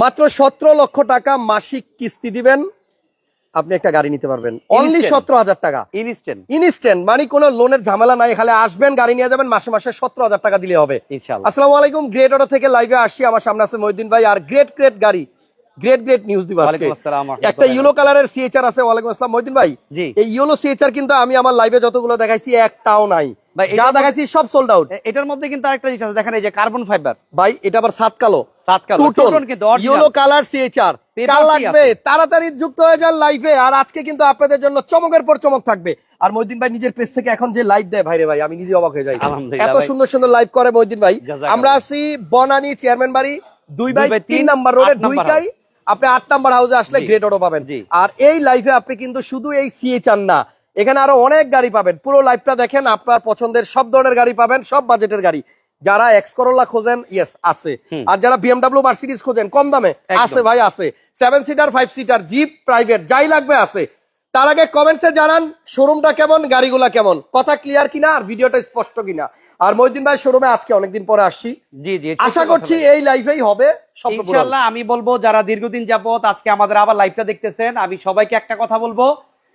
মাত্র সতেরো লক্ষ টাকা মাসিক কিস্তি দিবেন। আপনি একটা গাড়ি নিতে পারবেন। অনলি সতেরো হাজার টাকা। ইনস্ট্যান্ট ইনস্ট্যান্ট মানে কোনো লোনের ঝামেলা নাই। এখানে আসবেন গাড়ি নিয়ে যাবেন মাসে মাসে সতেরো হাজার টাকা দিলে হবে। আসসালামু আলাইকুম গ্রেট অটো থেকে লাইভে আসছি। আমার সামনে আছে মহিউদ্দিন ভাই আর গ্রেট গ্রেট গাড়ি। গ্রেট গ্রেট নিউজ দিব একটা ইয়েলো কালারের সিএচআর আছে। ওয়ালাইকুম আসসালাম মহিউদ্দিন ভাই। এই ইয়েলো সিএচআর কিন্তু আমি আমার লাইভে যতগুলো দেখাইছি একটাও নাই। ভাই যা এটা- দেখাইছি সব সোল্ড আউট এটার মধ্যে কিন্তু আরেকটা জিনিস আছে দেখেন এই যে কার্বন ফাইবার ভাই এটা আবার সাত কালো। সাত কালো টোন টোন কিন্তু ইয়েলো কালার সিএচআর Papers লাগবে তাড়াতাড়ি যুক্ত হয়ে যান লাইভে আর আজকে কিন্তু আপনাদের জন্য চমকের পর চমক থাকবে। আর মহিউদ্দিন ভাই নিজের পেজ থেকে এখন যে লাইভ দেয় ভাইরে ভাই আমি নিজে অবাক হয়ে যাই। এত সুন্দর সুন্দর লাইভ করে মহিউদ্দিন ভাই। আমরা আছি বনানী চেয়ারম্যান বাড়ি দুই বাই তিন নাম্বার রোডে আট নাম্বার দুইটাই। আপনি আট নাম্বার হাউসে আসলে গ্রেট অটো পাবেন। আর এই লাইফে আপনি কিন্তু শুধু এই সিএ চান না এখানে আরও অনেক গাড়ি পাবেন। পুরো লাইভটা দেখেন আপনার পছন্দের সব ধরনের গাড়ি পাবেন সব বাজেটের গাড়ি। যারা এক্স করোলা খোঁজেন ইয়েস আছে। আর যারা বিএমডাব্লিউ মার্সিডিজ খোঁজেন কম দামে। আছে ভাই আছে। Seven seater five seater jeep private যাই লাগবে আছে। তার আগে কমেন্টসে জানান শোরুমটা কেমন গাড়িগুলা কেমন? কথা ক্লিয়ার কিনা আর ভিডিওটা স্পষ্ট কিনা? আর মহিউদ্দিন ভাই শোরুমে আজকে অনেকদিন পরে আসছি। জি জি আশা করছি এই লাইভেই হবে। ইনশাআল্লাহ আমি বলব যারা দীর্ঘদিন যাবত আজকে আমাদের আবার লাইভটা দেখতেছেন আমি সবাইকে একটা কথা বলব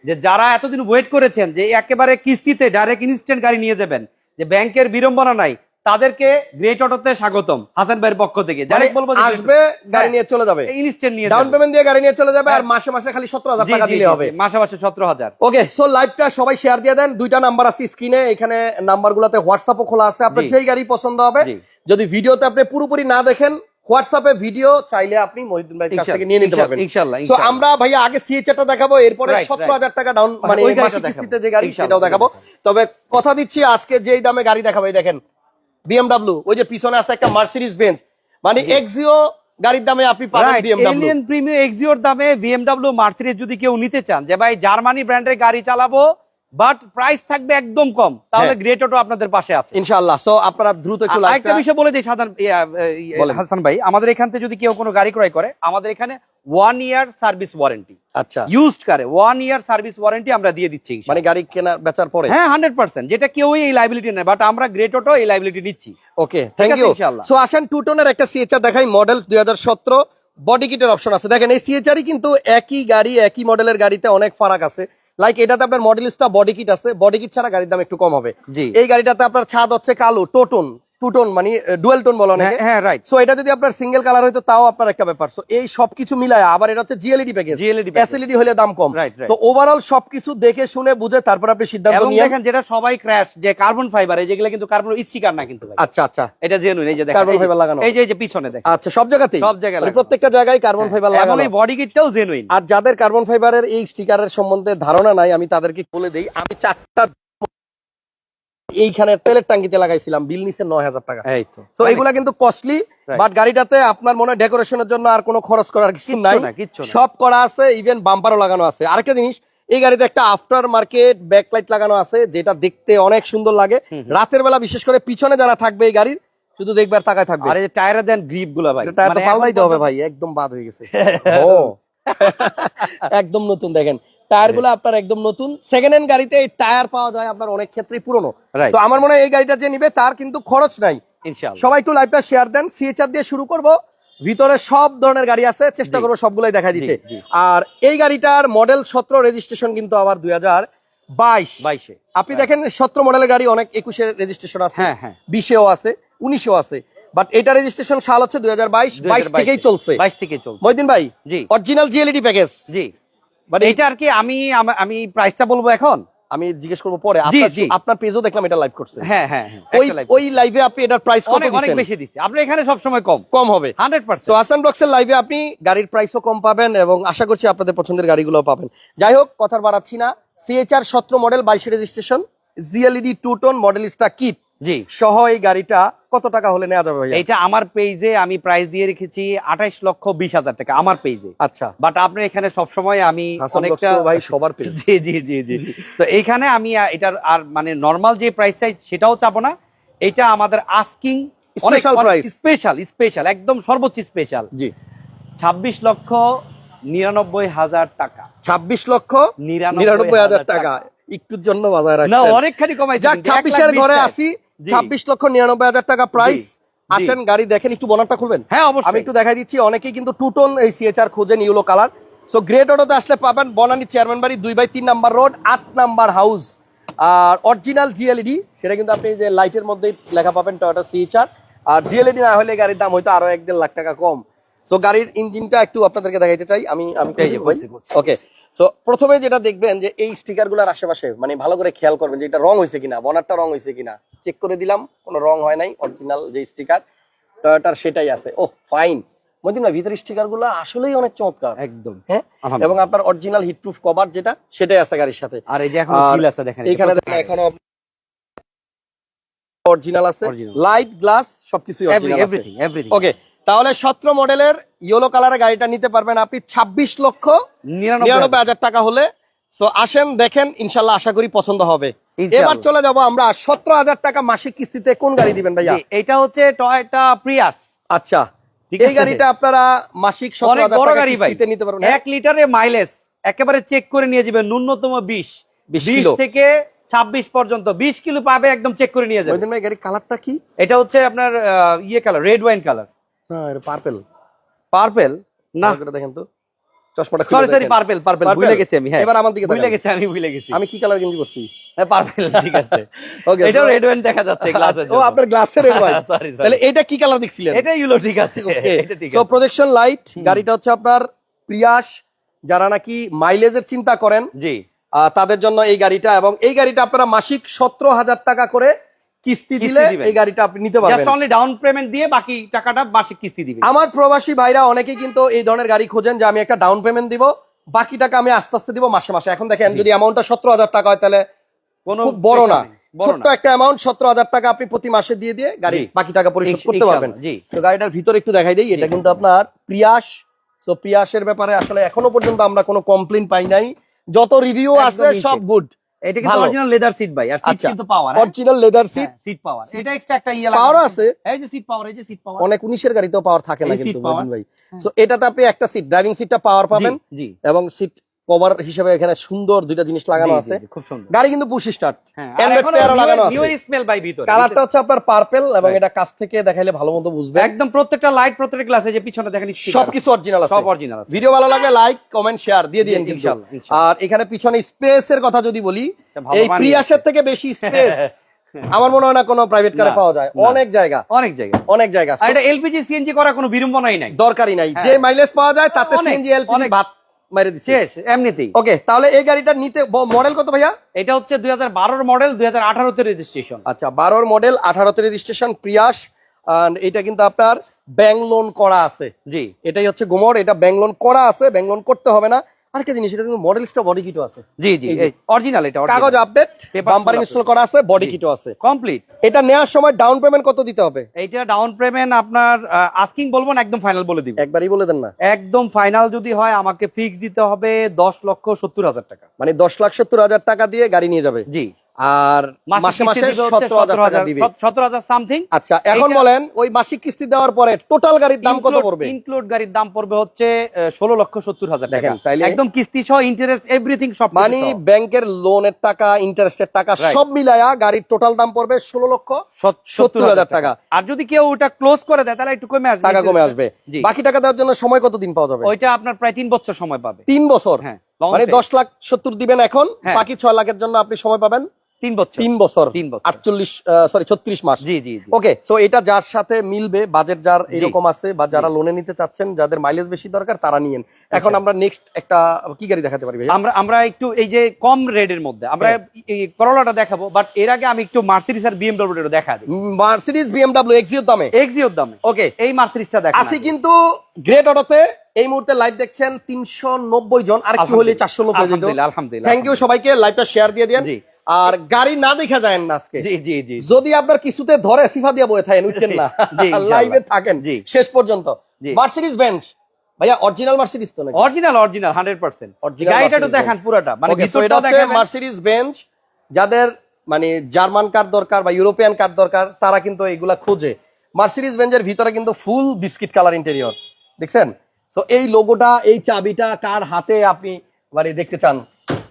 যে যারা এতদিন ওয়েট করেছেন যে একেবারে কিস্তিতে ডাইরেক্ট ইনস্ট্যান্ট গাড়ি নিয়ে যাবেন যে ব্যাংকের বিড়ম্বনা নাই তাদেরকে গ্রেট অটোতে স্বাগতম হাসান ভাইয়ের পক্ষ থেকে মানে ডাইরেক্ট বলব আসবে গাড়ি। নিয়ে চলে যাবে ইনস্ট্যান্ট নিয়ে ডাউন পেমেন্ট দিয়ে গাড়ি নিয়ে চলে যাবে আর হ্যাঁ। মাসে মাসে খালি সতেরো হাজার জি, টাকা জি, দিলে হবে মাসে মাসে সতেরো হাজার ওকে সো লাইভটা সবাই শেয়ার দিয়ে দেন দুইটা নাম্বার আছে স্ক্রিনে এখানে নাম্বার গুলাতে হোয়াটসঅ্যাপও খোলা আছে আপনার। যেই গাড়ি পছন্দ হবে। যদি ভিডিওতে আপনি পুরোপুরি না দেখেন হোয়াটসঅ্যাপে ভিডিও চাইলে আপনি মহিউদ্দিন ভাইয়ের কাছ থেকে নিয়ে নিতে পারবেন। ইনশাআল্লাহ তো আমরা ভাইয়া আগে দেখাবো এরপরে Right, সতেরো হাজার টাকা ডাউন মানে মানে ওই মাসিক কিস্তিতে যে গাড়ি সেটাও দেখাবো। তবে কথা দিচ্ছি আজকে যেই দামে গাড়ি দেখাবো এই দেখেন বিএমডাব্লিউ ওই যে পিছনে আছে একটা মার্সিডিজ বেঞ্চ মানে এক্সিও গাড়ির দামে আপনি পাবেন বিএমডাব্লিউ Alien Premium Exior দামে বিএমডব্লিউ মার্সিডিজ যদি কেউ নিতে চান যে ভাই জার্মানি ব্র্যান্ডের গাড়ি চালাবো বাট প্রাইস থাকবে একদম কম। তাহলে হ্যাঁ। গ্রেট অটো আপনাদের পাশে আছে। ইনশাআল্লাহ। সো আপনারা দ্রুত একটু আরেকটা বিষয় বলে দিই সাধারণ। হাসান ভাই। আমাদের এখান থেকে যদি কেউ কোনো গাড়ি ক্রয় করে আমাদের এখানে ওয়ান ইয়ার সার্ভিস ওয়ারেন্টি আচ্ছা। ইউজড কারে ওয়ান ইয়ার সার্ভিস ওয়ারেন্টি আমরা দিয়ে দিচ্ছি মানে গাড়ি কেনার বেচার পরে? হ্যাঁ হান্ড্রেড পার্সেন্ট যেটা কেউই এই লাইবিলিটি নেই বাট আমরা গ্রেট অটো এই লাইবিলিটি নিচ্ছি। ওকে থ্যাংক ইউ সো আসেন টু টোনের একটা সিএচআর দেখাই মডেল দুই হাজার সতেরো। বডি কিটের অপশন আছে। দেখেন এই সিএচআরই কিন্তু একই গাড়ি একই মডেলের গাড়িতে অনেক ফারাক আছে। লাইক এটাতে আপনার মডেলিস্টটা বডি কিট আছে। বডি কিট ছাড়া গাড়ির দাম একটু কম হবে। জি। এই গাড়িটাতে আপনার ছাদ হচ্ছে কালো টোটন টু টোন মানে ডুয়েল টোন বলো হ্যাঁ, হ্যাঁ রাইট সো এটা যদি আপনার সিঙ্গেল কালার তাও আপনার একটা ব্যাপার। সো এই সবকিছু মিলায় আবার এটা হচ্ছে জিএলইডি প্যাকেজ জিএলইডি এসএলইডি হলে দাম কম. সো ওভারঅল সবকিছু দেখে শুনে বুঝে তারপর আপনি সিদ্ধান্ত নিয়ে দেখেন যেটা সবাই ক্র্যাশ যে কার্বন ফাইবার এই যেগুলো কিন্তু কার্বন স্টিকার না কিন্তু আচ্ছা আচ্ছা। এটা জেনুইন এই যে দেখেন Carbon এই লাগানো। এই যে এই যে পিছনে দেখেন। আচ্ছা সব জায়গাতেই? সব জায়গায় মানে প্রত্যেকটা জায়গায় কার্বন ফাইবার লাগানো। এই বডি কিটটাও জেনুইন আর যাদের কার্বন ফাইবারের এই স্টিকারের সম্বন্ধে ধারণা নাই আমি তাদেরকে বলে দেই। আমি চারটা এইখানে তেলের টাঙ্কিতে লাগাইছিলাম বিল নিচে নয় হাজার টাকা। এই তো। তো এগুলা কিন্তু কস্টলি বাট গাড়িটাতে আপনার মনে হয় ডেকোরেশনের জন্য আর কোনো খরচ করার কিছু নাই। সব করা আছে ইভেন বাম্পারও লাগানো আছে। আরেকটা জিনিস এই গাড়িতে একটা আফটার মার্কেট ব্যাকলাইট লাগানো আছে যেটা দেখতে অনেক সুন্দর লাগে। রাতের বেলা বিশেষ করে পিছনে যারা থাকবে এই গাড়ির শুধু দেখবে আর তাকায় থাকবে। আর এই টায়ারে দেন গ্রিপগুলা ভাই টায়ারটা মানে পাল্টাইতে হবে ভাই একদম বাদ হয়ে গেছে। ও। একদম নতুন দেখেন। টায়ারগুলো আপনার একদম নতুন। সেকেন্ড হ্যান্ড গাড়িতে এই টায়ার পাওয়া যায় আপনার অনেক ক্ষেত্রেই পুরনো। তো আমার মনে হয় এই গাড়িটা যে নিবে তার কিন্তু খরচ নাই। সবাই একটু লাইভটা শেয়ার দেন। সিএচআর দিয়ে শুরু করব। ভিতরে সব ধরনের গাড়ি আছে। চেষ্টা করব সবগুলাই দেখা দিতে। আর এই গাড়িটার মডেল সতেরো রেজিস্ট্রেশন কিন্তু আবার দুই হাজার বাইশ। বাইশে। আপনি দেখেন সতেরো মডেলের গাড়ি অনেক একুশে রেজিস্ট্রেশন আছে। হ্যাঁ হ্যাঁ। বিশেও আছে উনিশেও আছে। বাট এটা রেজিস্ট্রেশন সাল হচ্ছে দুই হাজার বাইশ। বাইশ থেকেই চলছে। বাইশ থেকে চলছে। মহিদিন ভাই জি। Original GLED package G. But এটা আর কি আমি আম- প্রাইসটা বলব এখন? আমি জিজ্ঞেস করব পরে। আপনার- জি। আপনার পেজও দেখলাম এটা লাইভ করছে। হ্যাঁ হ্যাঁ হ্যাঁ ওই ওই লাইভে আপনি এটার প্রাইস কত অনেক অনেক বেশি দিচ্ছে আপনি এখানে সব সময় কম। কম হবে। হান্ড্রেড তো পার্সেন্ট আসান ব্লকসের লাইভে আপনি গাড়ির প্রাইসও কম পাবেন এবং আশা করছি আপনাদের পছন্দের গাড়িগুলো পাবেন। যাই হোক কথার বাড়াচ্ছি না। সিএচআর সতেরো মডেল বাইশে রেজিস্ট্রেশন জিএলইডি টু টোন মডেলিস্টা কিট জি। সহ এই গাড়িটা কত টাকা হলে নেওয়া যাবে এইটা আমার পেজে আমি প্রাইস দিয়ে রেখেছি আঠাইশ লক্ষ বিশ হাজার টাকা আমার পেজে আচ্ছা। বাট আপনার এখানে সবসময় আমি অনেকটা ভাই সবার পেজ জি জি জি জি। তো এইখানে আমি এটার আর মানে নর্মাল যে প্রাইস চাই সেটাও চাবো না। এটা আমাদের আস্কিং price। স্পেশাল স্পেশাল একদম সর্বোচ্চ স্পেশাল জি। ছাব্বিশ লক্ষ নিরানব্বই হাজার টাকা। ছাব্বিশ লক্ষ নিরানব্বই হাজার টাকা। একটুর জন্য বাজায় না অনেকখানি কমাই যাক ছাব্বিশের ঘরে আসি। ছাব্বিশ লক্ষ নিরানব্বই হাজার টাকা প্রাইস আসেন গাড়ি দেখেন একটু বনারটা খুলবেন? হ্যাঁ আমি অবশ্যই একটু দেখাই দিচ্ছি অনেকেই কিন্তু টু টোন এই সিএচআর খোঁজেন ইউলো কালার। সো গ্রেট অটোতে আসলে পাবেন বনানী চেয়ারম্যান বাড়ি দুই বাই তিন নাম্বার রোড আট নাম্বার হাউস আর অরিজিনাল জিএলইডি সেটা কিন্তু আপনি যে লাইটের মধ্যেই লেখা পাবেন টয়োটা সিএচআর আর জিএলইডি না হলে গাড়ির দাম হয়তো আরও এক দেড় লাখ টাকা কম। সো গাড়ির ইঞ্জিনটা একটু আপনাদেরকে দেখাইতে চাই। আমি আমি ওকে সো প্রথমে যেটা দেখবেন যে এই স্টিকারগুলার আশেপাশে মানে ভালো করে খেয়াল করবেন যে এটা রং হয়েছে কিনা বনারটা রং হয়েছে কিনা। চেক করে দিলাম কোনো রং হয় নাই অরিজিনাল যে স্টিকার টয়োটার সেটাই আছে। ও ফাইন মদিন ভাই ভিতরে স্টিকারগুলো আসলেই অনেক চমৎকার। একদম। হ্যাঁ? এবং আপনার অরিজিনাল হিটপ্রুফ কভার যেটা সেটাই আছে গাড়ির সাথে। আর এই যে এখন সিল আছে দেখেন এখানে দেখেন এখনও অরিজিনাল আছে. লাইট গ্লাস সবকিছু অরিজিনাল আছে। এভরিথিং এভরিথিং ওকে তাহলে সতেরো মডেলের ইয়েলো কালারের গাড়িটা নিতে পারবেন আপনি ছাব্বিশ লক্ষ নিরানব্বই হাজার। টাকা হলে। সো আসেন দেখেন ইনশাল্লাহ আশা করি পছন্দ হবে। এবার চলে যাব আমরা সতেরো হাজার টাকা মাসিক কিস্তিতে কোন গাড়ি দিবেন ভাইয়া? এটা হচ্ছে টয়োটা প্রিয়াস আচ্ছা এই গাড়িটা আপনারা মাসিক সতেরো হাজার টাকা কিস্তিতে নিতে পারবেন? এক লিটারে মাইলেজ একেবারে চেক করে নিয়ে যাবে ন্যূনতম বিশ। বিশ থেকে ছাব্বিশ পর্যন্ত বিশ কিলো পাবে একদম চেক করে নিয়ে যাবে গাড়ির কালারটা কি? এটা হচ্ছে আপনার ইয়ে কালার রেড ওয়াইন কালার হ্যাঁ এটা পার্পেল পার্পেল না। দেখেন তো। চশমাটা সরি সরি। পার্পেল পার্পেল ভুলে গেছি আমি হ্যাঁ। এবার আমার দিকে ভুলে গেছি আমি ভুলে গেছি। আমি কি কালার গেঞ্জি করছি পার্পেল ঠিক আছে। ওকে এটাও রেড দেখা যাচ্ছে গ্লাসের ও আপনার গ্লাসের রেড সরি তাহলে এটা কি কালার দেখছিলেন? এটা ইউলো ঠিক আছে। এটা ঠিক সো প্রজেকশন লাইট গাড়িটা হচ্ছে আপনার প্রিয়াস যারা নাকি মাইলেজের চিন্তা করেন জি। তাদের জন্য এই গাড়িটা এবং এই গাড়িটা আপনারা মাসিক সতেরো হাজার টাকা করে কিস্তি দিলে দিবেন। এই গাড়িটা আপনি নিতে পারবেন। জাস্ট অনলি ডাউন পেমেন্ট দিয়ে বাকি টাকাটা মাসিক কিস্তি দিবে আমার প্রবাসী ভাইরা অনেকেই কিন্তু এই ধরনের গাড়ি খোঁজেন যে আমি একটা ডাউন পেমেন্ট দিব বাকি টাকা আমি আস্তে আস্তে দিব মাসে মাসে। এখন দেখেন যদি অ্যামাউন্টটা সতেরো হাজার টাকা হয় তাহলে কোনো বড় না। ছোট্ট একটা অ্যামাউন্ট সতেরো হাজার টাকা আপনি প্রতি মাসে দিয়ে দিয়ে গাড়ি বাকি টাকা পরিশোধ করতে পারবেন। তো গাড়িটার ভিতরে একটু দেখাই দিই এটা কিন্তু আপনার প্রিয়াস তো প্রিয়াসের ব্যাপারে আসলে এখনও পর্যন্ত আমরা কোনো কমপ্লেন পাই নাই। যত রিভিউ আছে সব গুড এটা কিন্তু অরিজিনাল লেদার সিট ভাই আর সিট আচ্ছা। কিন্তু power original leather seat seat power এটা এক্সট্রা একটা ইয়ে পাওয়ার আছে? এই যে সিট পাওয়ার এই যে সিট পাওয়ার অনেক উনিশের গাড়িতেও পাওয়ার থাকে না কিন্তু ভাই। হ্যাঁ। সো এটাতে আপনি একটা সিট ড্রাইভিং সিটটা পাওয়ার পাবেন জি। এবং সিট কভার হিসেবে এখানে সুন্দর দুইটা জিনিস লাগানো আছে। খুব সুন্দর। গাড়ি কিন্তু পুশ স্টার্ট হ্যাঁ লাগানো আছে। নিউ স্মেল বাই ভিতরে। কালারটা হচ্ছে আপনার পার্পেল এবং এটা কাছ থেকে দেখাইলে ভালো মতো বুঝবে একদম প্রত্যেকটা লাইট প্রত্যেকটা গ্লাসে যে পিছনে দেখেন sticker, সবকিছু অরিজিনাল আছে। সব অরিজিনাল আছে। ভিডিও ভালো লাগলে লাইক কমেন্ট শেয়ার দিয়ে দিন ইনশাআল্লাহ আর এখানে পিছনে স্পেস এর কথা যদি বলি এই। প্রিয়াসের থেকে বেশি স্পেস আমার মনে হয় না কোনো প্রাইভেট কারে পাওয়া যায়। অনেক জায়গা। অনেক জায়গায় অনেক জায়গা এটা এলপিজি সিএনজি করার কোনো বিড়ম্বনাই নাই। দরকারই নাই। হ্যাঁ। যে মাইলেজ পাওয়া যায় তাতে সিএনজি এলপিজি ভাত দিচ্ছে। শেষ এমনিতেই। ওকে তাহলে এই গাড়িটা নিতে মডেল কত ভাইয়া? এটা হচ্ছে দুই হাজার বারোর মডেল দুই হাজার আঠারোতে রেজিস্ট্রেশন আচ্ছা বারোর মডেল আঠারোতে রেজিস্ট্রেশন প্রিয়াস এটা কিন্তু আপনার ব্যাংলোন করা আছে। জি। এটাই হচ্ছে গোমর এটা ব্যাংলোন করা আছে ব্যাংলোন করতে হবে না। আরেকটা জিনিস এটা কিন্তু মডেলসটা বডি কিটও আছে। জি জি অরিজিনাল এটা কাগজ আপডেট বাম্পার ইনস্টল করা আছে বডি কিটও আছে। কমপ্লিট এটা নেওয়ার সময় ডাউন পেমেন্ট কত দিতে হবে? এইটা ডাউন পেমেন্ট আপনার আস্কিং বলব না একদম ফাইনাল বলে দিব। একবারই বলে দেন না। একদম ফাইনাল যদি হয় আমাকে ফিক্স দিতে হবে দশ লক্ষ সত্তর হাজার টাকা। মানে দশ লাখ সত্তর হাজার টাকা দিয়ে গাড়ি নিয়ে যাবে। জি। আর মাসে মাসে সতেরো হাজার টাকা দিবে। সতেরো হাজার সামথিং। আচ্ছা এখন বলেন ওই মাসিক কিস্তি দেওয়ার পরে টোটাল গাড়ির দাম কত পড়বে? ইনক্লুড গাড়ির দাম পড়বে হচ্ছে ষোলো লক্ষ সত্তর হাজার টাকা। একদম কিস্তি সহ ইন্টারেস্ট এভরিথিং সব মানে ব্যাংকের লোনের টাকা ইন্টারেস্টের টাকা সব মিলায়া গাড়ির টোটাল দাম পড়বে ষোলো লক্ষ সত্তর হাজার টাকা। আর যদি কেউ ওটা ক্লোজ করে দেয় তাহলে একটু কমে আসবে টাকা কমে আসবে। বাকি টাকা দেওয়ার জন্য সময় কত দিন পাওয়া যাবে? ওইটা আপনার প্রায় তিন বছর সময় পাবে। তিন বছর? হ্যাঁ মানে দশ লাখ সত্তর দিবেন এখন হ্যাঁ। বাকি ছয় লাখের জন্য আপনি সময় পাবেন তিন বছর। তিন বছর। তিন বছর। আটচল্লিশ সরি ছত্রিশ মাস। জি জি জি। ওকে সো এটা যার সাথে মিলবে বাজেট যার এরকম আছে বা যারা লোনে নিতে চাচ্ছেন যাদের মাইলেজ বেশি দরকার তারা নিয়েন। এখন আচ্ছা। আমরা নেক্সট একটা কি গাড়ি দেখাতে পারি আমরা আমরা একটু এই যে কম রেডের মধ্যে আমরা হ্যাঁ। করোলাটা দেখাবো বাট এর আগে আমি একটু মার্সিডিজ আর বিএমডব্লিউ দেখা দিই। মার্সিডিজ বিএমডব্লিউ এক্সিওর দামে? এক্সিওর দামে। ওকে এই মার্সিডিজটা দেখা আসি কিন্তু গ্রেট অটোতে এই মুহূর্তে লাইভ দেখছেন তিনশো নব্বই জন আর একটু হলে চারশো নব্বই থ্যাংক ইউ সবাইকে লাইভটা শেয়ার দিয়ে দেন। আর গাড়ি না দেখা যায় না আজকে। জি জি জি যদি আপনার কিছুতে ধরে সিফা দিয়ে বয়ে থাকেন উঠছেন না। লাইভে থাকেন। জি। শেষ পর্যন্ত। জি। মার্সিডিজ বেঞ্চ ভাইয়া অরিজিনাল মার্সিডিজ তো নাকি? Original original hundred percent Original গাড়িটা একটু Mercedes দেখান পুরোটা। মানে ভিতরটাও হচ্ছে মার্সিডিজ বেঞ্চ যাদের মানে জার্মান কার দরকার বা ইউরোপিয়ান কার দরকার তারা কিন্তু এগুলা খোঁজে। মার্সিডিজ বেঞ্চের ভিতরে কিন্তু ফুল বিস্কিট কালার ইন্টেরিয়র দেখছেন? সো এই লোগোটা এই চাবিটা কার হাতে আপনি মানে দেখতে চান?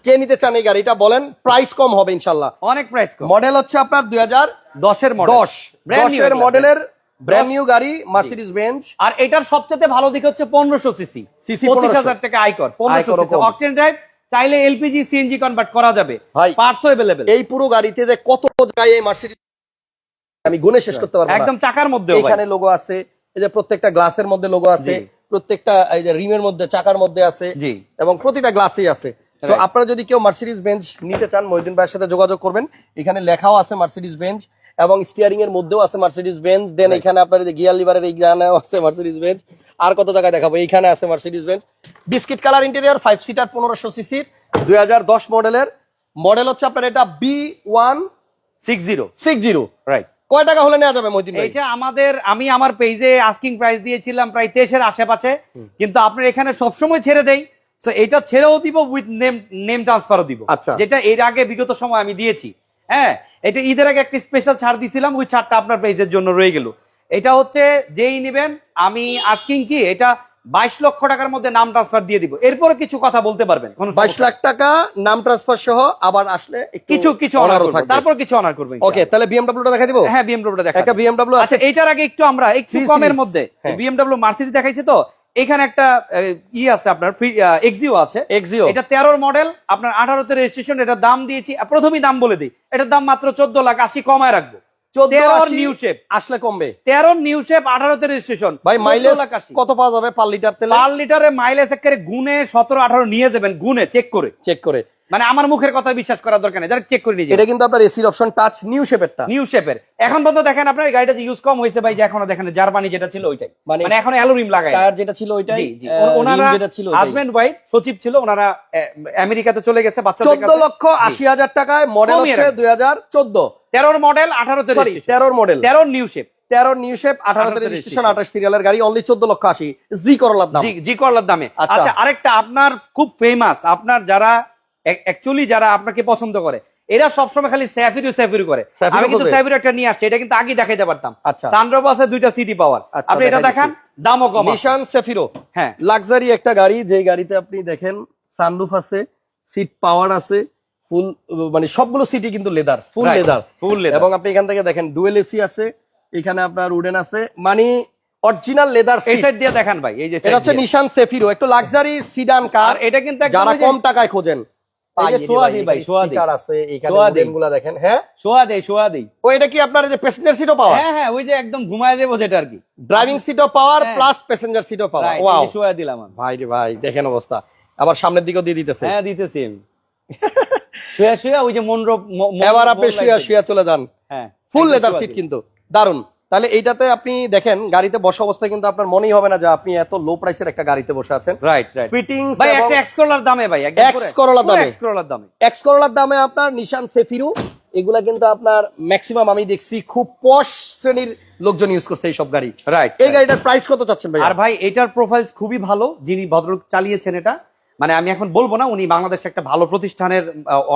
কে নিতে চান এই গাড়িটা বলেন প্রাইস কম হবে ইনশাল্লাহ। অনেক প্রাইস কম। মডেল হচ্ছে আপনার দুই হাজার দশের দশ। দশের মডেলের ব্র্যান্ড নিউ গাড়ি মার্সিডিজ বেঞ্চ আর এটার সবচেয়ে ভালো দিক হচ্ছে পনেরোশো সিসি সিসি পঁচিশ হাজার টাকা আয়কর পনেরোশো আয়করও সিসি কম। অকটেন ড্রাইভ চাইলে এলপিজি সিএনজি কনভার্ট করা যাবে। এই পুরো গাড়িতে যে কত জায়গায় এই মার্সিডিজ আমি শেষ করতে পারব একদম চাকার মধ্যে এখানে লোগো আছে এই যে প্রত্যেকটা গ্লাসের মধ্যে লোগো আছে প্রত্যেকটা এই যে রিমের মধ্যে চাকার মধ্যে আছে জি। এবং প্রতিটা গ্লাসেই আছে। তো আপনারা যদি কেউ মার্সিডিজ বেঞ্চ নিতে চান মহিদিন ভাইয়ের সাথে যোগাযোগ করবেন। এখানে লেখাও আছে মার্সিডিজ বেঞ্চ এবং স্টিয়ারিং এর মধ্যেও আছে মার্সিডিজ বেঞ্চ দেন এখানে আপনার গিয়ার লিভারের এইখানেও আছে মার্সিডিজ বেঞ্চ আর কত জায়গায় দেখাবো? এইখানে আছে Mercedes Benz biscuit colour interior five seater পনেরোশো সিসির দুই হাজার দশ মডেলের মডেল হচ্ছে আপনার এটা B one six zero six zero right কয় টাকা হলে নেওয়া যাবে মহিদিন ভাই? এইটা আমাদের আমি আমার পেজে আস্কিং প্রাইস দিয়েছিলাম প্রায় তেইশের আশেপাশে। কিন্তু আপনার এখানে সবসময় ছেড়ে দেই। এটা ছেড়েও দিব উইথ নেম নেম ট্রান্সফারও দিব। আচ্ছা। যেটা এর আগে বিগত সময় আমি দিয়েছি। হ্যাঁ এটা ঈদের আগে একটা স্পেশাল ছাড় দিছিলাম ওই ছাড়টা আপনার পেজের জন্য রয়ে গেল। এটা হচ্ছে যেই নেবেন আমি আস্কিং কি এটা বাইশ লক্ষ টাকার মধ্যে নাম ট্রান্সফার দিয়ে দিব। এরপরে কিছু কথা বলতে পারবেন বাইশ লাখ টাকা নাম ট্রান্সফার সহ আবার আসলে কিছু কিছু অনার তারপর কিছু অনার করবেন ওকে তাহলে বিএমডব্লিউটা দেখা দিব? হ্যাঁ বিএমডব্লিউ দেখা একটা বিএমডব্লিউ আচ্ছা এইটার আগে একটু আমরা একটু 3 কমের মধ্যে। হ্যাঁ। বিএমডব্লিউ মার্সিডিজ দেখাইছে তো? এখানে একটা ই আছে আপনার এক্সিও আছে। এক্সিও এটা তেরোর মডেল আপনার আঠারোতে রেজিস্ট্রেশন এটা দাম দিয়েছি প্রথমেই দাম বলে দিই। এটার দাম মাত্র চোদ্দ লাখ আশি কমায় রাখব। নিউ শেপ আসলে কমবে। তেরো নিউ শেপ রেজিস্ট্রেশন ভাই মাইলেজ কত পাওয়া যাবে পার লিটার তেলে? পার লিটারে মাইলেজ একেবারে গুনে সতেরো আঠারো নিয়ে যাবেন গুনে চেক করে। চেক করে। মানে আমার মুখের কথা বিশ্বাস করার দরকার নেই। যারা চেক করে নিয়ে এটা কিন্তু আপনার এসির অপশন টাচ নিউ শেপেরটা নিউ শেপের এখন পর্যন্ত দেখেন আপনার এই গাড়িটা যে ইউজ কম হয়েছে ভাই যে এখনও দেখেন জার্মানি যেটা ছিল ওইটাই। মানে মানে এখন অ্যালোরিম লাগায়। টায়ার যেটা ছিল ওইটাই ওনারা যেটা ছিল হাজবেন্ড ওয়াইফ সচিব ছিল ওনারা আমেরিকাতে চলে গেছে বাচ্চাদের চোদ্দ কাছে। লক্ষ আশি হাজার টাকায় মডেল হচ্ছে রাখবে। দুই হাজার চোদ্দ। তেরোর মডেল আঠারোতে সরি তেরোর মডেল তেরোর নিউ শেপ তেরো নিউ শেপ আঠারোতে 18 রেজিস্ট্রেশন। আঠাশ সিরিয়ালের গাড়ি অনলি চোদ্দ লক্ষ আশি। জি করলার দাম। জি জি করলার দামে। আচ্ছা। আচ্ছা আরেকটা আপনার খুব ফেমাস আপনার যারা অ্যাকচুয়ালি যারা আপনাকে পছন্দ করে এরা সবসময় খালি স্যাফিরু স্যাফিরু করে। আমি কিন্তু? স্যাফিরু একটা নিয়ে আসছি এটা কিন্তু আগে দেখাইতে পারতাম। আচ্ছা। সানরোভ আছে দুইটা সিটি পাওয়ার। আচ্ছা, আপনি এটা দেখান দামও কম। নিশান সেফিরো হ্যাঁ। লাক্সারি একটা গাড়ি যে গাড়িতে আপনি দেখেন সানরুফ আছে সিট পাওয়ার আছে ফুল মানে সবগুলো সিটি কিন্তু leather full leather full leather এবং আপনি এখান থেকে দেখেন ডুয়েল এসি আছে এখানে আপনার উডেন আছে মানে অরিজিনাল লেদার এই সাইড দিয়ে দেখান ভাই এই যে এটা হচ্ছে নিশান সেফিরো একটু লাক্সারি সিডান কার এটা কিন্তু যারা কম টাকায় খোঁজেন। আবার সামনের দিকেও দিয়ে দিতেছে। হ্যাঁ দিতেছি আমি। শুয়া শুয়া ওই যে এবার আপনি শুয়া শুয়া চলে যান। হ্যাঁ ফুল লেদার সিট কিন্তু। দারুণ তাহলে এইটাতে আপনি দেখেন গাড়িতে বসা অবস্থায় কিন্তু আপনার মনেই হবে না যে আপনি এত লো প্রাইসের একটা গাড়িতে বসে আছেন। রাইট রাইট ফিটিংস ভাই একটা এক্স করলার দামে ভাই দামে। এক্স করলার দামে। এক্স করোলার দামে আপনার নিশান সেফিরু এগুলা কিন্তু আপনার ম্যাক্সিমাম আমি দেখছি খুব পশ শ্রেণির লোকজন ইউজ করছে এই সব গাড়ি। রাইট এই গাড়িটার প্রাইস কত চাচ্ছেন ভাই আর ভাই এটার প্রোফাইল খুবই ভালো যিনি ভদ্রলোক চালিয়েছেন এটা। মানে আমি এখন বলব না উনি বাংলাদেশে একটা ভালো প্রতিষ্ঠানের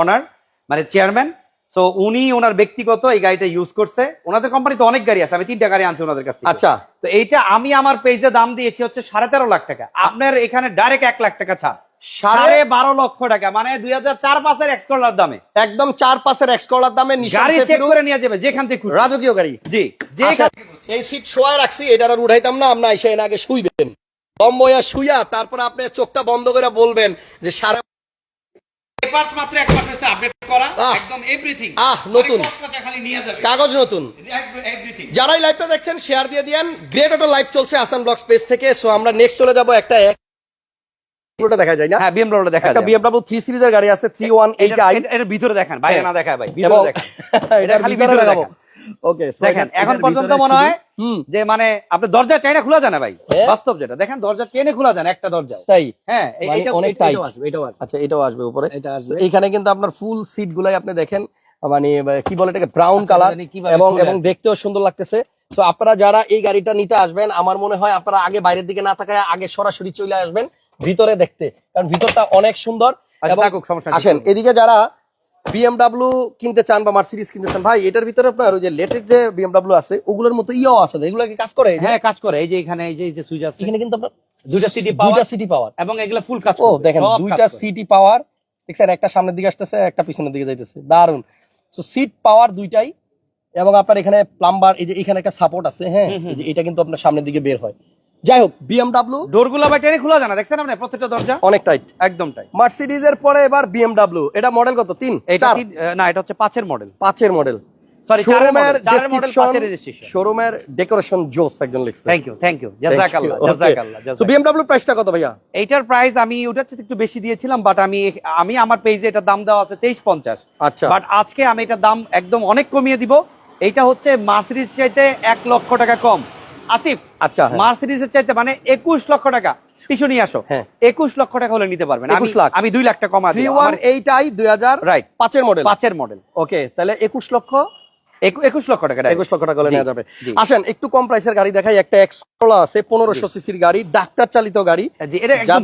অনার মানে চেয়ারম্যান সো উনি ওনার ব্যক্তিগত এই গাড়িটা ইউজ করছে। ওনাদের কোম্পানিতে অনেক গাড়ি আছে আমি তিনটা গাড়ি আনছি ওনাদের কাছ থেকে। আচ্ছা। তো এইটা আমি আমার পেজে দাম দিয়েছি হচ্ছে সাড়ে তেরো লাখ টাকা। আপনার এখানে ডাইরেক্ট এক লাখ টাকা ছাড়। সাড়ে বারো লক্ষ টাকা মানে দুই হাজার চার পাঁচের এক্সকলার দামে। একদম চার পাঁচের এক্স করোলার দামে গাড়ি চেক করে নিয়ে যাবে যেখান থেকে রাজকীয় গাড়ি। জি যে আচ্ছা, এই সিট শোয়া রাখছি এটা আর উঠাইতাম না আমরা এসে আগে শুইবেন। দম্বয়া শুইয়া তারপর আপনি চোখটা বন্ধ করে বলবেন যে সারা পেপারস মাত্র এক মাস হচ্ছে আপডেট করা একদম এভরিথিং আহ, নতুন। খালি নিয়ে যাবে। কাগজ নতুন। এভরিথিং যারাই লাইভটা দেখছেন শেয়ার দিয়ে দিয়েন। গ্রেট একটা লাইভ চলছে আসাম ব্লগ স্পেস থেকে। সো আমরা নেক্সট চলে যাব একটা দেখা যায় না? হ্যাঁ বিএমডব্লিউ দেখা একটা বিএমডব্লিউ থ্রি সিরিজের গাড়ি আছে থ্রি ওয়ান এইট আই এর ভিতরে দেখেন বাইরে হ্যাঁ। না দেখায় ভাই। ভিতরে দেখেন। এটা খালি ভিতরে দেখাবো। ওকে দেখেন এখন পর্যন্ত মনে হয় যে মানে আপনি দরজা চাইনা খোলা যায় না ভাই? হ্যাঁ। বাস্তব যেটা। দেখেন দরজা টেনে খোলা যায় না একটা দরজা তাই? হ্যাঁ মানে অনেক এইটা- এটাও আসবে। আচ্ছা এটাও আসবে উপরে। এটা আসবে। এইখানে কিন্তু আপনার ফুল সিট গুলাই আপনি দেখেন মানে কি বলে এটাকে ব্রাউন আচ্ছা, কালার এবং এবং দেখতেও সুন্দর লাগতেছে। তো আপনারা যারা এই গাড়িটা নিতে আসবেন আমার মনে হয় আপনারা আগে বাইরের দিকে না থাকায় আগে সরাসরি চলে আসবেন ভিতরে দেখতে। কারণ ভিতরটা অনেক সুন্দর আচ্ছা, এবং। আসেন এদিকে যারা বিএমডাব্লিউ কিনতে চান বা মার্সিডিজ কিনতে চান ভাই এটার ভিতরে আপনার ওই যে লেটেস্ট যে বিএমডাব্লিউ আছে ওগুলোর মতো ইও আছে এগুলো কি কাজ করে? হ্যাঁ কাজ করে। এই যে এখানে এই যে এই যে সুইচ আছে। এখানে কিন্তু আপনার দুইটা সিটি পাওয়ার দুইটা সিটি পাওয়ার এবং এগুলো ফুল কাজ ও দেখেন দুইটা সিটি পাওয়ার দেখছেন একটা সামনের দিকে আসতেছে একটা পিছনের দিকে যাইতেছে। দারুণ তো সিট পাওয়ার দুইটাই এবং আপনার এখানে প্লাম্বার এই যে এখানে একটা সাপোর্ট আছে হ্যাঁ? এটা কিন্তু আপনার সামনের দিকে বের হয়। যাই হোক বিএমডাব্লিউ ডোরগুলো ভাই টেনে খোলা জানা দেখছেন আপনি? প্রত্যেকটা দরজা? অনেক টাইট একদম টাই মার্সিডিজ এর পরে এবার বিএমডাব্লিউ এটা মডেল কত? তিন? এটা না এটা হচ্ছে পাঁচের মডেল পাঁচের মডেল সরি পাঁচের রেজিস্ট্রেশন শোরুমের ডেকোরেশন জোস একজন লিখছে। থ্যাংক ইউ থ্যাংক ইউ জাযাকাল্লাহ জাযাকাল্লাহ তো বিএমডাব্লিউ প্রাইসটা কত ভাইয়া? এইটার প্রাইস আমি ওটার একটু বেশি দিয়েছিলাম বাট আমি আমি আমার পেজে এটার দাম দেওয়া আছে তেইশ পঞ্চাশ। আচ্ছা। বাট আজকে আমি এটার দাম একদম অনেক কমিয়ে দিব। এইটা হচ্ছে মার্সিডিজ চাইতে এক লক্ষ টাকা কম। আসিফ আচ্ছা হ্যাঁ। মার্সিডিজের চাইতে মানে একুশ লক্ষ টাকা। টিস্যু নিয়ে আসো। হ্যাঁ। একুশ লক্ষ টাকা হলে নিতে পারবেন। একুশ 21 লাখ। আমি দুই লাখ টাকা কমা থ্রি ওয়ান এইট আই দুই হাজার রাইট পাঁচের মডেল পাঁচের মডেল ওকে তাহলে একুশ লক্ষ একুশ লক্ষ টাকা। একুশ লক্ষ টাকা নেওয়া যাবে। আসেন একটু কম প্রাইসের গাড়ি দেখাই একটা এক্সপ্লোরা আছে পনেরোশো সিসির গাড়ি ডাক্তার চালিত গাড়ি একদম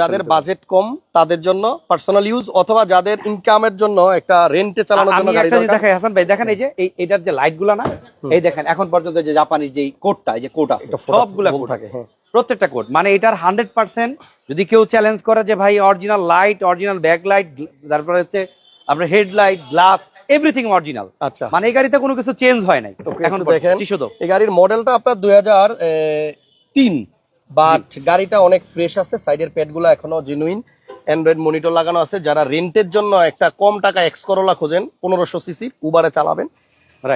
যাদের। বাজেট কম তাদের জন্য পার্সোনাল ইউজ অথবা যাদের ইনকামের জন্য একটা রেন্টে চালানোর জন্য গাড়ি দেখাই হাসান ভাই দেখেন এই যে এটার যে লাইটগুলা না এই দেখেন এখন পর্যন্ত যে জাপানি যে কোডটা এই যে কোড আছে সবগুলা গোল কোড থাকে, হ্যাঁ। প্রত্যেকটা কোড মানে এটার হান্ড্রেড পার্সেন্ট যদি কেউ চ্যালেঞ্জ করে যে ভাই original light original back light তারপরে হচ্ছে আপনার হেডলাইট গ্লাস এভরিথিং অরিজিনাল আচ্ছা। মানে এই গাড়িতে কোনো কিছু চেঞ্জ হয় নাই। এখন দেখেন। এই গাড়ির মডেলটা আপনার দুই হাজার তিন। বাট গাড়িটা অনেক ফ্রেশ আছে সাইডের প্যাডগুলো এখনও জেনুইন অ্যান্ড্রয়েড মনিটর লাগানো আছে। যারা রেন্টের জন্য একটা কম টাকা এক্স করোলা খোঁজেন পনেরোশো সিসি উবারে চালাবেন।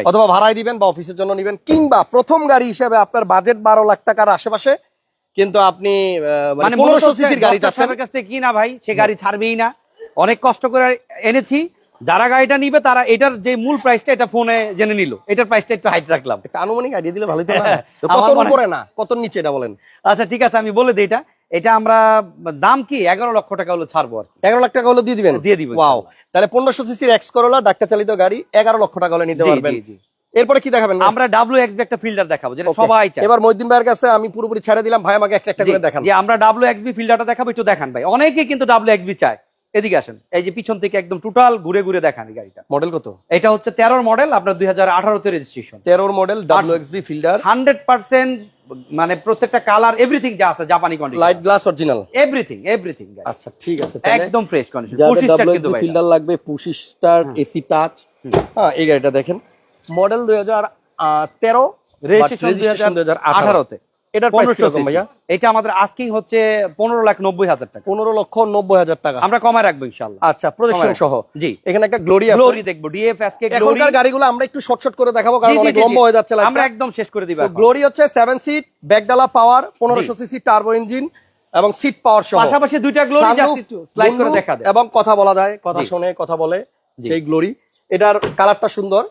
অথবা ভাড়ায় দিবেন বা অফিসের জন্য নিবেন। কিংবা প্রথম গাড়ি হিসেবে আপনার বাজেট বারো লাখ টাকার আশেপাশে। কিন্তু আপনি মানে মানে পনেরোশো সিসির গাড়ি চাচ্ছেন। কাছ থেকে কি না ভাই? সে গাড়ি ছাড়বেই না। অনেক কষ্ট করে এনেছি। যারা গাড়িটা নিবে তারা এটার যে মূল প্রাইসটা এটা ফোনে জেনে নিল। এটার প্রাইসটা একটু হাইট রাখলাম। একটা আনুমানিক আইডিয়া দিলে তো না কত উপরে না? কত নিচে এটা বলেন? আচ্ছা ঠিক আছে আমি বলে দিই এটা। এটা আমরা দাম কি? এগারো লক্ষ টাকা হলো ছাড়বো আর এগারো লাখ টাকা হলো দিয়ে দিবেন? দিয়ে দিব ওয়াও তাহলে পনেরোশো সিসির এক্স করোলা ডাক্তার চালিত গাড়ি এগারো লক্ষ টাকা হলে নিতে পারবেন। এরপরে কি দেখাবেন? আমরা ডাব্লিউ এক্সবি একটা ফিল্টার দেখাবো যেটা সবাই চায়। এবার মহিদ্দিন ভাইয়ের কাছে আমি পুরোপুরি ছেড়ে দিলাম ভাই আমাকে একটা একটা করে দেখান। যে আমরা ডাব্লিউ এক্সবি ফিল্টারটা দেখাবো একটু দেখান ভাই। অনেকেই কিন্তু ডাব্লিউ এক্সবি চায়। এদিকে আসেন। এই যে পিছন থেকে একদম টোটাল ঘুরে ঘুরে দেখান এই গাড়িটা। মডেল কত? এটা হচ্ছে তেরোর মডেল আপনার দুই হাজার আঠারোতে রেজিস্ট্রেশন তেরোর model W X B filter hundred percent মানে প্রত্যেকটা কালার এভরিথিং যা আছে জাপানি condition light glass original everything everything আচ্ছা ঠিক আছে একদম ফ্রেশ কন্ডিশন যাদের পঁচিশ স্টার ডাব্লিউ কিন্তু ভাই। ফিল্টার লাগবে স্টার এসি টাচ হ্যাঁ এই গাড়িটা দেখেন। মডেল দুই হাজার তেরো রেজিস্ট্রেশন দুই হাজার দুই হাজার আঠারোতে। এটার প্রাইস পনেরোশো কীরকম ভাইয়া? এটা আমাদের আস্কিং হচ্ছে পনেরো লাখ নব্বই হাজার টাকা। পনেরো লক্ষ নব্বই হাজার টাকা। আমরা কমায় রাখব ইনশাল্লাহ আচ্ছা প্রজেকশন সহ। জি। এখানে একটা গ্লোরি দেখব ডিএফ এসকে এখনকার গাড়িগুলো আমরা একটু শর্ট শর্ট করে দেখাবো কারণ অনেক। লম্বা হয়ে যাচ্ছে আমরা একদম শেষ করে দিবা গ্লোরি হচ্ছে সেভেন সিট ব্যাকডালা পাওয়ার পনেরোশো সিসি টার্বো ইঞ্জিন এবং সিট পাওয়ার সহ। পাশাপাশি দুইটা গ্লোরি স্লাইড করে দেখা দেয়। এবং কথা বলা যায় কথা। শুনে কথা বলে। সেই গ্লোরি এটার কালারটা সুন্দর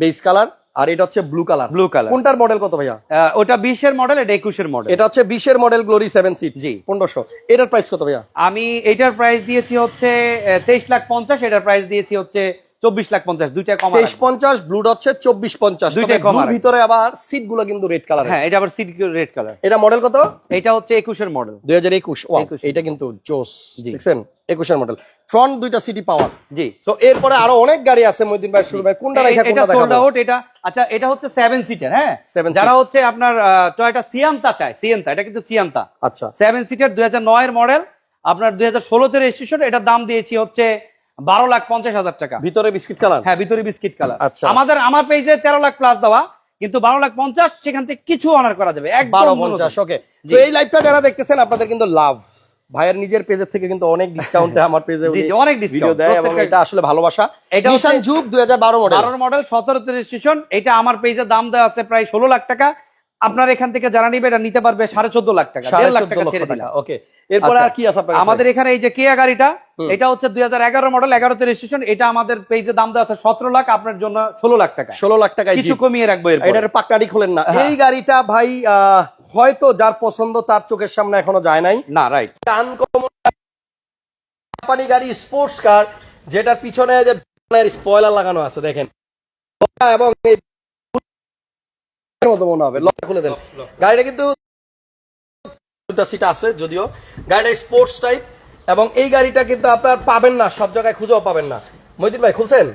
বেস কালার আর এটা হচ্ছে ব্লু কালার ব্লু কালার কোনটার মডেল কত ভাইয়া? ওটা বিশের মডেল এটা একুশের মডেল এটা হচ্ছে বিশের মডেল গ্লোরি সেভেন সিট জি। পনেরোশো। এটার প্রাইস কত ভাইয়া? আমি এটার প্রাইস দিয়েছি হচ্ছে তেইশ লাখ পঞ্চাশ এটার প্রাইস দিয়েছি হচ্ছে চব্বিশ লাখ পঞ্চাশ দুইটা কম তেইশ পঞ্চাশ ব্লু হচ্ছে চব্বিশ পঞ্চাশ। দুইটাই তবে কম ভিতরে আবার সিটগুলো কিন্তু রেড কালার হ্যাঁ এটা আবার সিট রেড কালার এটা মডেল কত? এটা হচ্ছে একুশের মডেল দুই হাজার একুশ এটা কিন্তু জোস দেখছেন? একুশের মডেল ফ্রন্ট দুইটা সিটি পাওয়ার জি। তো এরপরে আরও অনেক গাড়ি আছে মহিদিন ভাই শুরু ভাই। কোনটা রেখা কোনটা সোল্ড আউট এটা আচ্ছা এটা হচ্ছে সেভেন সিটার হ্যাঁ? সেভেন যারা হচ্ছে আপনার টয়টা সিয়ান্তা চায় সিয়ান্তা এটা কিন্তু সিয়ান্তা আচ্ছা। সেভেন সিটার দুই হাজার নয়ের মডেল আপনার দুই হাজার ষোলোতে রেজিস্ট্রেশন এটার দাম দিয়েছি হচ্ছে বারো লাখ পঞ্চাশ হাজার টাকা। ভিতরে বিস্কিট কালার? হ্যাঁ ভিতরে বিস্কিট কালার। আচ্ছা। আমাদের আমার পেজে তেরো লাখ প্লাস দেওয়া কিন্তু বারো লাখ পঞ্চাশ সেখান থেকে কিছু অনার করা যাবে। বারো পঞ্চাশ ওকে। এই লাইভটা যারা দেখতেছেন আপনাদের কিন্তু লাভ ভাইয়ের নিজের পেজের থেকে কিন্তু অনেক ডিসকাউন্টে আমার পেজে অনেক ভিডিও ডিসকাউন্ট দেয় এবং এটা আসলে ভালোবাসা। এটা নিশান যুগ দুই হাজার বারো মডেল বারোর মডেল সতেরোতে রেজিস্ট্রেশন এটা আমার পেজে দাম দেওয়া আছে প্রায় ষোলো লাখ টাকা। আপনার এখান থেকে যারা নিবে এটা নিতে পারবে সাড়ে চোদ্দ লাখ টাকা দেড় লাখ টাকা ছেড়ে দিলাম। ওকে এরপরে আচ্ছা। আর কি আছে আমাদের এখানে এই যে কেয়া গাড়িটা এটা হচ্ছে দুই হাজার এগারো মডেল এগারোতে রেজিস্ট্রেশন এটা আমাদের পেজে দাম দেওয়া আছে সতেরো লাখ আপনার জন্য ষোলো লাখ টাকা। ষোলো লাখ টাকা কিছু কমিয়ে রাখব এটার পাক্কাটি খোলেন না। হ্যাঁ। এই গাড়িটা ভাই হয়তো যার পছন্দ তার চোখের সামনে এখনও যায় নাই। না রাইট জাপানি গাড়ি স্পোর্টস কার যেটার পিছনে যে স্পয়লার লাগানো আছে দেখেন। এবং এই মতো মনে হবে লক খুলে দেন। গাড়িটা কিন্তু দুটা সিট আছে যদিও। গাড়িটা স্পোর্টস টাইপ এবং এই গাড়িটা কিন্তু আপনার পাবেন না সব জায়গায় খুঁজেও পাবেন না। মহিদিন ভাই খুলছেন?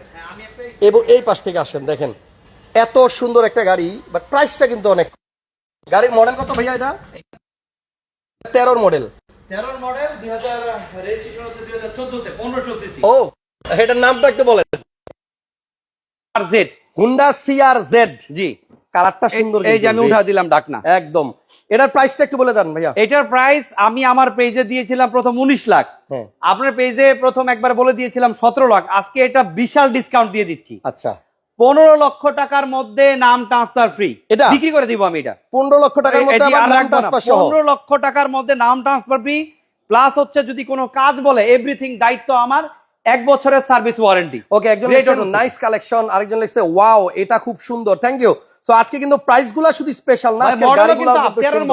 এবং এই পাশ থেকে আসেন দেখেন। এত সুন্দর একটা গাড়ি বাট প্রাইসটা কিন্তু অনেক। গাড়ির মডেল কত ভাইয়া এটা? তেরোর মডেল তেরোর মডেল দুই হাজার ও এটার নামটা একটু বলেন। আর জেড হুন্ডা সিআর জেড জি। কালারটা সুন্দর এই যে আমি উঠা দিলাম ডাকনা। একদম। এটার প্রাইসটা একটু বলে দেন ভাইয়া। এটার প্রাইস আমি আমার পেজে দিয়েছিলাম প্রথম উনিশ লাখ। হ্যাঁ। আপনার পেজে প্রথম একবার বলে দিয়েছিলাম সতেরো লাখ। আজকে এটা বিশাল ডিসকাউন্ট দিয়ে দিচ্ছি। আচ্ছা। পনেরো লক্ষ টাকার মধ্যে নাম ট্রান্সফার ফ্রি এটা? বিক্রি করে দিব আমি এটা। পনেরো লক্ষ টাকার মধ্যে পনেরো লক্ষ টাকার মধ্যে নাম ট্রান্সফার ফ্রি প্লাস হচ্ছে যদি কোনো কাজ বলে এভরিথিং দায়িত্ব আমার এক বছরের সার্ভিস ওয়ারেন্টি ওকে একজন. নাইস কালেকশন আরেকজন লিখছে ওয়াও এটা খুব সুন্দর। থ্যাংক ইউ সো আজকে কিন্তু প্রাইসগুলা শুধু স্পেশাল না মডেল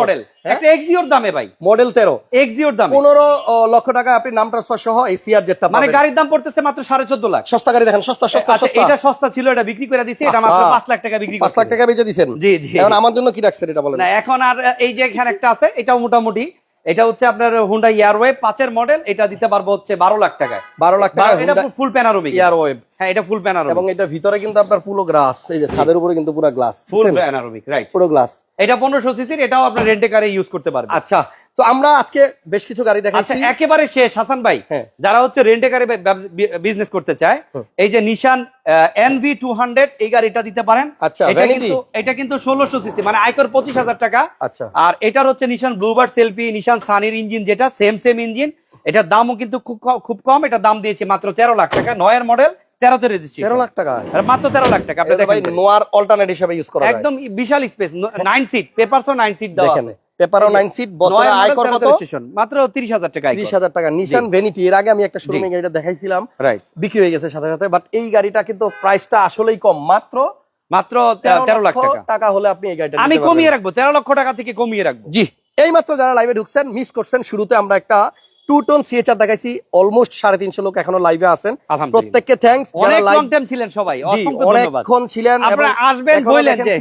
মডেল একটা এক্সিওর দামে ভাই। মডেল তেরো। এক্সিওর দামে। পনেরো আহ, লক্ষ টাকা আপনি নাম ট্রান্সফার সহ এই সিআর জেটটা মানে গাড়ির দাম পড়তেছে মাত্র সাড়ে চোদ্দ লাখ। সস্তা গাড়ি দেখেন সস্তা সস্তা আচ্ছা, সস্তা। এটা সস্তা ছিল এটা বিক্রি করে দিছি এটা মাত্র আহা। পাঁচ লাখ টাকা বিক্রি পাঁচ লাখ টাকা বেচে দিচ্ছেন জি জি। এখন আমার জন্য কি রাখছেন এটা বলেন? না এখন আর এই যে এখানে একটা আছে এটাও মোটামুটি। এটা হচ্ছে আপনার হুন্ডা ইয়ারওয়েব পাঁচের মডেল এটা দিতে পারব হচ্ছে বারো লাখ টাকায়। বারো লাখ টাকা এটা ফুল প্যানারোমিক ইয়ার ওয়েব হ্যাঁ এটা ফুল এবং এটা ভিতরে কিন্তু আপনার পুরো গ্লাস এই যে ছাদের উপরে কিন্তু পুরো গ্লাস ফুল প্যানারোমিক রাইট পুরো গ্লাস এটা পনেরোশো সিসির এটাও আপনার রেন্টে কারে ইউজ করতে পারবেন। আচ্ছা তো আমরা আজকে বেশ কিছু গাড়ি আচ্ছা দেখাচ্ছি একেবারে শেষ। হাসান ভাই হ্যাঁ। যারা হচ্ছে রেন্টে কারে বিজনেস করতে চায় এই যে নিশান এনভি টু হান্ড্রেড এই গাড়িটা দিতে পারেন। আচ্ছা এটা কিন্তু এটা কিন্তু ষোলোশো সিসি মানে আয়কর পঁচিশ হাজার টাকা। আচ্ছা। আর এটার হচ্ছে নিশান ব্লুবার্ড সেলফি নিশান সানির ইঞ্জিন যেটা সেম সেম ইঞ্জিন এটার দামও কিন্তু খুব কম এটা দাম দিয়েছে মাত্র তেরো লাখ টাকা। নয়ের মডেল তেরোতে তেরো লাখ টাকা। মাত্র তেরো লাখ টাকা আপনি দেখেন। নোয়ার অল্টারনেট হিসেবে ইউজ করা একদম বিশাল স্পেস নাইন সিট পেপারসও নাইন সিট দেওয়া পেপারও নাইন সিট বছরে আয়কর কত? মাত্র তিরিশ হাজার টাকা ত্রিশ হাজার টাকা। নিশান ভেনিটি এর আগে আমি একটা শোরুমে গাড়িটা দেখাইছিলাম। রাইট বিক্রি হয়ে গেছে সাথে সাথে বাট এই গাড়িটা কিন্তু প্রাইসটা আসলেই কম। মাত্র মাত্র তেরো লাখ টাকা। টাকা হলে আপনি এই গাড়িটা আমি কমিয়ে রাখব তেরো লক্ষ টাকা থেকে কমিয়ে রাখব। জি। এই মাত্র যারা লাইভে ঢুকছেন মিস করছেন শুরুতে আমরা একটা টু টোন সিএচআর দেখাইছি অলমোস্ট সাড়ে তিনশো লোক এখনও লাইভে আছেন। প্রত্যেককে থ্যাংকস অনেক লং টাইম ছিলেন সবাই অনেকক্ষণ ছিলেন আপনারা আসবেন বললেন যে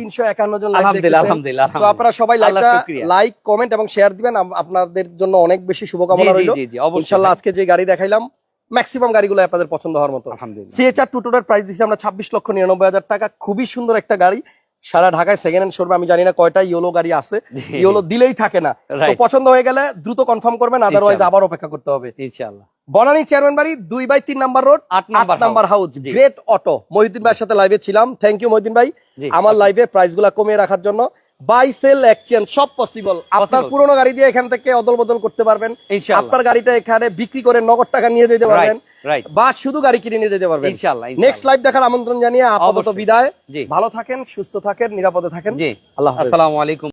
জন আলহামদুলিল্লাহ আলহামদুলিল্লাহ তো আপনারা সবাই লাইভটা লাইক কমেন্ট এবং শেয়ার দিবেন। আপনাদের জন্য অনেক বেশি শুভকামনা রইল। ইনশাল্লাহ আজকে যে গাড়ি দেখাইলাম ম্যাক্সিমাম গাড়িগুলো আপনাদের পছন্দ হওয়ার মতো। সিএচআর টুটোটার প্রাইস দিচ্ছি আমরা ছাব্বিশ লক্ষ নিরানব্বই হাজার টাকা। খুবই সুন্দর একটা গাড়ি। সারা ঢাকায় সেকেন্ড হ্যান্ড শোরুমে আমি জানি না কয়টা ইয়েলো গাড়ি আছে। ইয়েলো দিলেই থাকে না। তো পছন্দ হয়ে গেলে দ্রুত কনফার্ম করবেন আদারওয়াইজ। আবার অপেক্ষা করতে হবে। ইনশাআল্লাহ বনানী চেয়ারম্যান বাড়ি দুই বাই তিন নাম্বার রোড আট number house great auto Mohiuddin ভাইয়ের সাথে লাইভে ছিলাম। থ্যাংক ইউ মহিউদ্দিন ভাই। আমার. লাইভে প্রাইসগুলা কমিয়ে রাখার জন্য। বাই সেল এক্সচেঞ্জ সব পসিবল আপনার পুরনো গাড়ি দিয়ে এখান থেকে অদল বদল করতে পারবেন। আপনার গাড়িটা এখানে বিক্রি করে নগদ টাকা নিয়ে যেতে পারবেন। বা শুধু গাড়ি কিনে নিয়ে যেতে পারবেন। নেক্সট লাইভ দেখার আমন্ত্রণ জানিয়ে আপাতত বিদায়। ভালো থাকেন সুস্থ থাকেন নিরাপদে থাকেন। জি আল্লাহ। আসসালামু আলাইকুম।